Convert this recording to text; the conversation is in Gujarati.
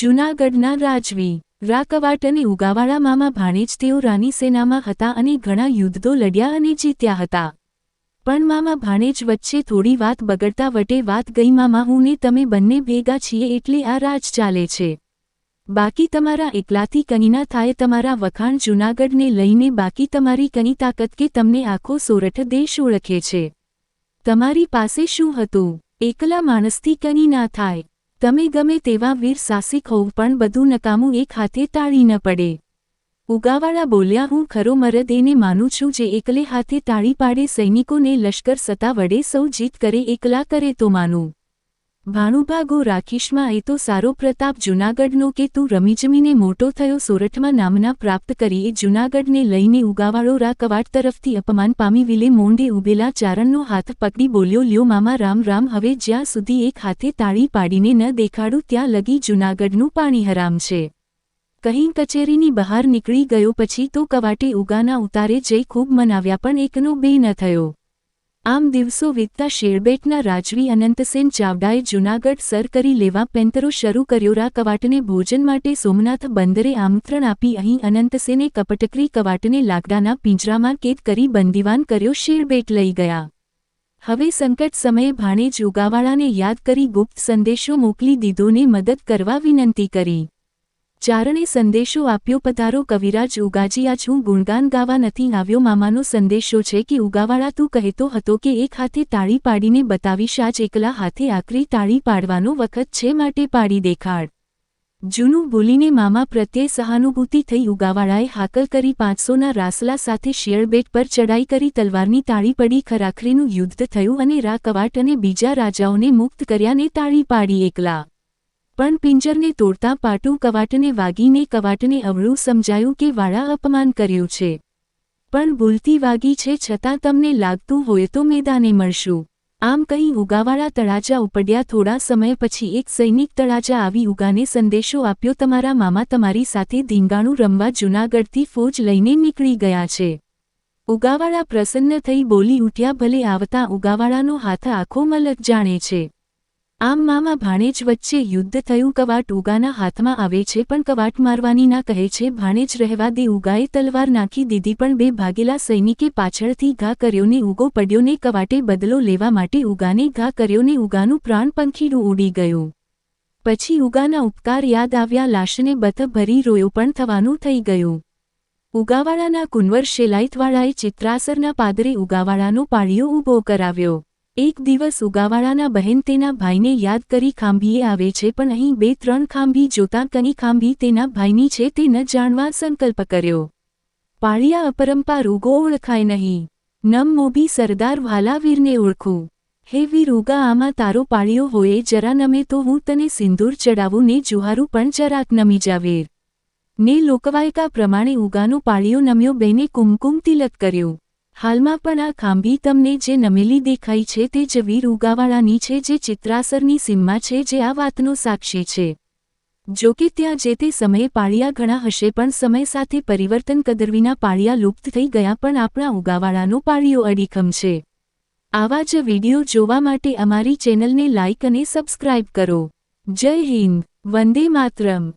જૂનાગઢના રાજવી રાકવાટ અને ઉગાવાળા મામા ભાણેજ તેઓ રાની સેનામાં હતા અને ઘણા યુદ્ધો લડ્યા અને જીત્યા હતા. પણ મામા ભાણેજ વચ્ચે થોડી વાત બગડતા વટે વાત ગઈ, મામા હું ને તમે બંને ભેગા છીએ એટલે આ રાજ ચાલે છે. બાકી તમારા એકલાથી કનીના થાય, તમારા વખાણ જૂનાગઢને લઈને બાકી તમારી કની તાકત કે તમને આખો સોરઠ દેશ ઓળખે છે. તમારી પાસે શું હતું? એકલા માણસથી કની ના થાય. તમે ગમે તેવા વીર સાહસિક હોવ પણ બધું નકામું એક હાથે ટાળી ન પડે. ઉગાવાળા બોલ્યા, હું ખરો મરદ, એને માનું છું જે એકલે હાથે તાળી પાડે, સૈનિકોને લશ્કર સત્તા વડે સૌ જીત કરે, એકલા કરે તો માનું. ભાણુભા ગો રાખીશમાં એ તો સારો પ્રતાપ જૂનાગઢનો કે તું રમીજમીને મોટો થયો સોરઠમાં નામના પ્રાપ્ત કરી એ જૂનાગઢને લઈને ઉગાવાળો રા કવાટ તરફથી અપમાન પામી વિલે મોંડે ઉભેલા ચારણનો હાથ પકડી બોલ્યો, લ્યો મામા, રામ રામ, હવે જ્યાં સુધી એક હાથે તાળી પાડીને ન દેખાડું ત્યાં લગી જૂનાગઢનું પાણી હરામ છે. કહી કચેરીની બહાર નીકળી ગયો પછી તો કવાટે ઉગાના ઉતારે જઈ ખૂબ મનાવ્યા પણ એકનો બે ન થયો. આમ દિવસો વીતતા શેરબેટના રાજવી અનંતસેન ચાવડાએ જૂનાગઢ સર કરી લેવા પેંતરો શરૂ કર્યો. રા કવાટને ભોજન માટે સોમનાથ બંદરે આમંત્રણ આપી અહીં અનંતસેને કપટકરી કવાટને લાકડાના પિંજરામાં કેદ કરી બંદીવાન કર્યો. શેરબેટ લઈ ગયા. હવે સંકટ સમયે ભાણેજ ઉગાવાળાને યાદ કરી ગુપ્ત સંદેશો મોકલી દીધોને મદદ કરવા વિનંતી કરી. ચારણે સંદેશો આપ્યો, પધારો કવિરાજ, ઉગાજી, આજ હું ગુણગાન ગાવા નથી આવ્યો. મામાનો સંદેશો છે કે, ઉગાવાળા, તું કહેતો હતો કે એક હાથે તાળી પાડીને બતાવીશ, આજ એકલા હાથે આકરી તાળી પાડવાનો વખત છે માટે પાડી દેખાડ. જૂનું ભૂલીને મામા પ્રત્યે સહાનુભૂતિ થઈ ઉગાવાળાએ હાકલ કરી પાંચસોના રાસલા સાથે શિયળબેટ પર ચડાઈ કરી તલવારની તાળી પડી, ખરાખરીનું યુદ્ધ થયું અને રા કવાટ અને બીજા રાજાઓને મુક્ત કર્યાને તાળી પાડી એકલા. પણ પિંજરને તોડતા પાટું કવાટને વાગીને કવાટને અવળું સમજાયું કે વાળા અપમાન કર્યું છે. પણ ભૂલતી વાગી છે છતાં તમને લાગતું હોય તો મેદાને મળશું. આમ કહી ઉગાવાળા તળાજા ઉપડ્યા થોડા સમય પછી એક સૈનિક તળાજા આવી ઉગાને સંદેશો આપ્યો, તમારા મામા તમારી સાથે ધીંગાણું રમવા જૂનાગઢથી ફોજ લઈને નીકળી ગયા છે. ઉગાવાળા પ્રસન્ન થઈ બોલી ઉઠ્યા, ભલે આવતા ઉગાવાળાનો હાથ આખો મલક જાણે છે. આમ મામા ભાણેજ વચ્ચે યુદ્ધ થયું, કવાટ ઉગાના હાથમાં આવે છે, પણ કવાટ મારવાની ના કહે છે. ભાણેજ રહેવા દે, ઉગાએ તલવાર નાખી દીધી, પણ બે ભાગેલા સૈનિકે પાછળથી ઘા કર્યોને ઉગો પડ્યોને કવાટે બદલો લેવા માટે ઉગાને ઘા કર્યોને ઉગાનું પ્રાણ પંખીડું ઉડી ગયું. પછી ઉગાના ઉપકાર યાદ આવ્યા, લાશને બથ ભરી રોયો, પણ થવાનું થઈ ગયું. ઉગાવાળાના કુંવર શેલાઈતવાળાએ ચિત્રાસરના પાદરે ઉગાવાળાનો પાળિયો ઊભો કરાવ્યો. એક દિવસ ઉગાવાળાના બહેન તેના ભાઈને યાદ કરી ખાંભીએ આવે છે, પણ અહીં બે ત્રણ ખાંભી જોતા કની ખાંભી તેના ભાઈની છે તે ન જાણવા સંકલ્પ કર્યો. પાળિયા અપરંપાર ઉગો ઓળખાય નહીં. નમ મોભી સરદાર વાલાવીરને ઓળખું. હે વીર ઉગા, આમાં તારો પાળિયો હોય, જરા નમે તો હું તને સિંદૂર ચડાવું ને જુહારું પણ જરાક નમી જાવેર. ને લોકવાયકા પ્રમાણે ઉગાનો પાળિયો નમ્યો, બેને કુમકુમ તિલક કર્યું. હાલમાં પણ આ ખાંભી તમને જે નમેલી દેખાઈ છે તે જ વીર ઉગાવાળાની છે જે ચિત્રાસરની સીમમાં છે જે આ વાતનો સાક્ષી છે. જો કે ત્યાં જે તે સમયે પાળિયા ઘણા હશે પણ સમય સાથે પરિવર્તન કદરવીના પાળિયા લુપ્ત થઈ ગયા પણ આપણા ઉગાવાળાનો પાળિયો અડીખમ છે. આવા જ વીડિયો જોવા માટે અમારી ચેનલને લાઇક અને સબસ્ક્રાઇબ કરો. જય હિન્દ, વંદે માતરમ.